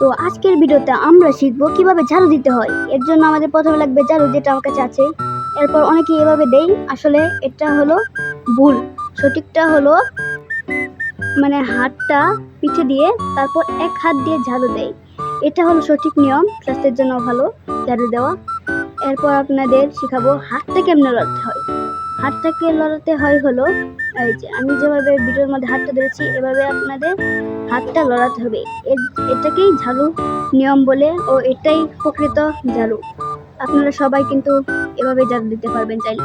তো আজকের ভিডিওতে আমরা শিখব কীভাবে ঝাড়ু দিতে হয়। এর জন্য আমাদের প্রথমে লাগবে ঝাড়ু, যেটা আমার কাছে আছে। এরপর অনেকে এভাবে দেই আসলে এটা হলো ভুল। সঠিকটা হলো মানে হাতটা পিঠে দিয়ে তারপর এক হাত দিয়ে ঝাড়ু দেয়। এটা হলো সঠিক নিয়ম। স্বাস্থ্যের জন্য ভালো ঝাড়ু দেওয়া। এরপর আপনাদের শেখাবো হাতটা কেমনে লড়াতে হয়। হাতটাকে লড়াতে হয় হলো, এই যে আমি যেভাবে ভিডিওর মধ্যে হাতটা ধরেছি, এভাবে আপনাদের হাতটা লড়াতে হবে। এটাকেই ঝাড়ু নিয়ম বলে ও এটাই প্রকৃত ঝাড়ু। আপনারা সবাই কিন্তু এভাবে ঝাড়ু দিতে পারবেন চাইলে।